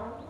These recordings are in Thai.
Huh?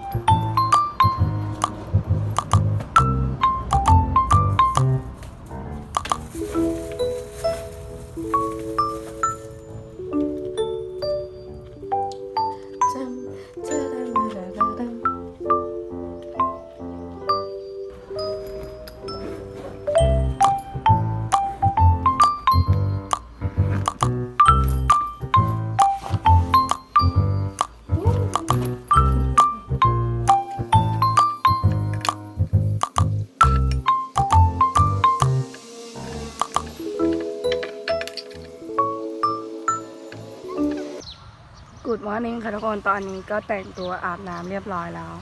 กูดมอร์นิ่งค่ะทุกคนตอนนี้ก็แต่งตัวอาบน้ำเรียบร้อยแล้ว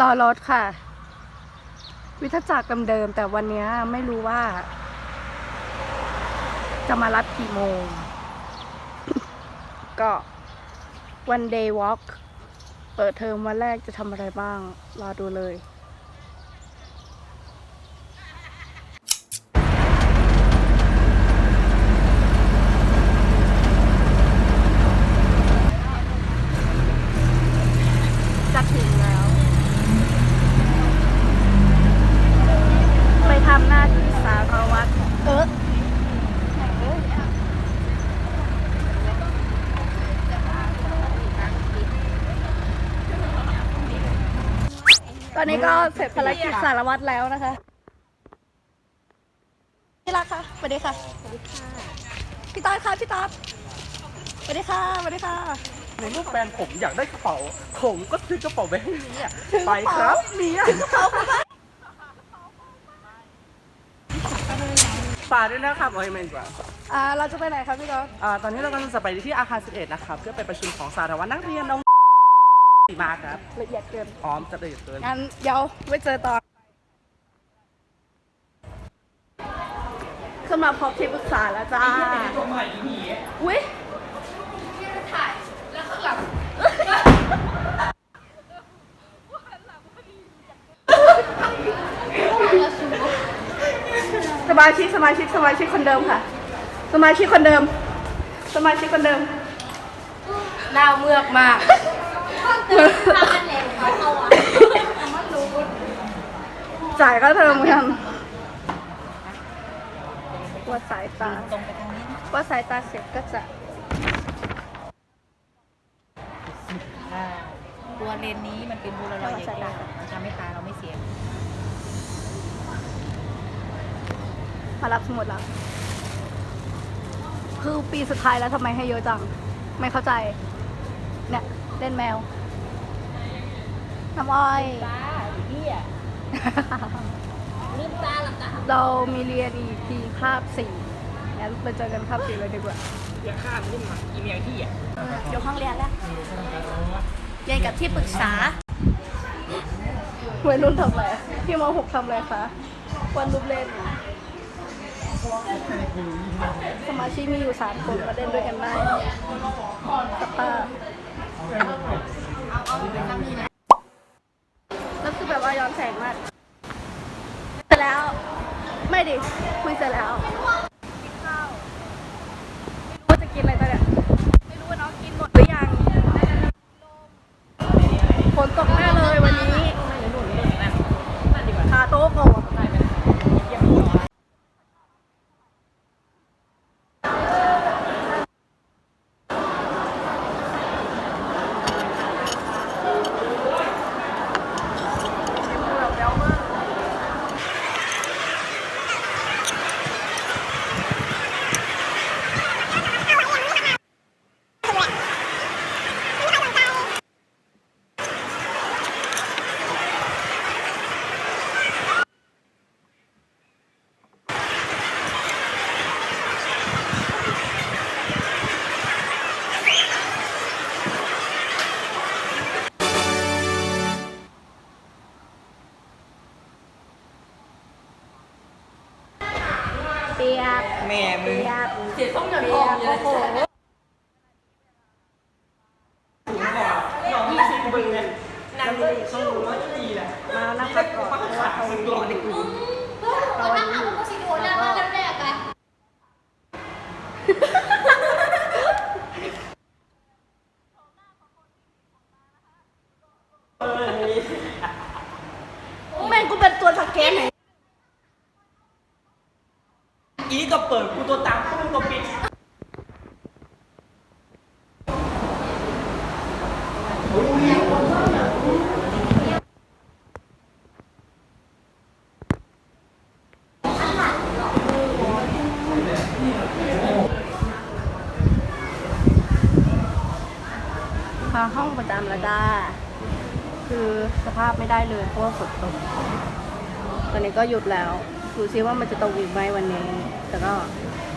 รอรถค่ะ วิทจักรเดิมแต่วันนี้ไม่รู้ว่า จะมารับกี่โมง ก็วันเดย์วอล์กเปิดเทอมวันแรกจะทำอะไรบ้าง รอดูเลย จะถึงแล้ว ไปทำหน้าที่สารวัตร เออตอนนี้ก็เสร็จภารกิจสารวัตรแล้วนะคะพี่รักค่ะสวัสดีค่ะพี่ตาดค่ะพี่ตาดสวัสดีค่ะสวัสดีค่ะในเมื่อแฟนผมอยากได้กระเป๋า ผมก็ซื้อกระเป๋าไปให้เมียไปครับเมีย ฝากด้วยนะครับโอ้ยแมนกว่าอ่าเราจะไปไหนคะพี่ก๊อฟอ่าตอนนี้เรากำลังจะไปที่อาคาร 11 นะครับ เพื่อไปประชุมของสารวัตรนักเรียนน้องมาครับละเอียดเกินพร้อมจะได้เกินงั้นเดี๋ยวไว้เจอตอนขึ้นมาพบที่ปรึกษาแล้วจ้าอุ้ย มาชิกสมาชิกสมาชิกคนเดิมค่ะ สมาชิกคนเดิม สมาชิกคนเดิม หน้าเมือกมากจ่ายก็เทอมกันว่าสายตาตรงไปทางนี้ว่าสายตาเสร็จก็จะตัวเลนนี้มันเป็นบูรลอยใหญ่ๆมันทำให้ตาเราไม่เสีย มารับสมุดแล้ว คือปีสุดท้ายแล้วทำไมให้เยอะจัง ไม่เข้าใจ เนี่ย เล่นแมว น้ำอ้อย ตาเหี้ยลืมตาหลับตาเรามีเรียนอีกทีคาบสี่งั้นไปเจอกันคาบสี่เลยดีกว่าอย่าข้ามขึ้นมาอีเมียที่อะอยู่ห้องเรียนแล้วเรียนกับที่ปรึกษาวัยรุ่นทำอะไรพี่มหกทำอะไรคะวันรูปเล่น สมาชิกมีอยู่สามคนมาเล่นด้วยกันได้สภาแล้วคือแบบว่าย้อนแสงมากเสร็จแล้ว ไม่ดิคุยเสร็จแล้ว 썸녀이. ตัวเปิดกูตัวตังกูตัวปิดพาห้องประจำแล้วจ้า คือสภาพไม่ได้เลยเพราะว่าฝนตก ตอนนี้ก็หยุดแล้ว ดูซิว่ามันจะตกอีกไหมวันนี้ แต่ก็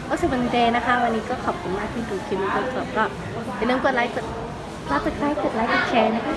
ก็สิบันเดย์นะคะ วันนี้ก็ขอบคุณมากที่ดูคลิปนี้จนจบก็อย่าลืมกดไลค์กดรับสไครต์กดไลค์กดแชร์นะคะ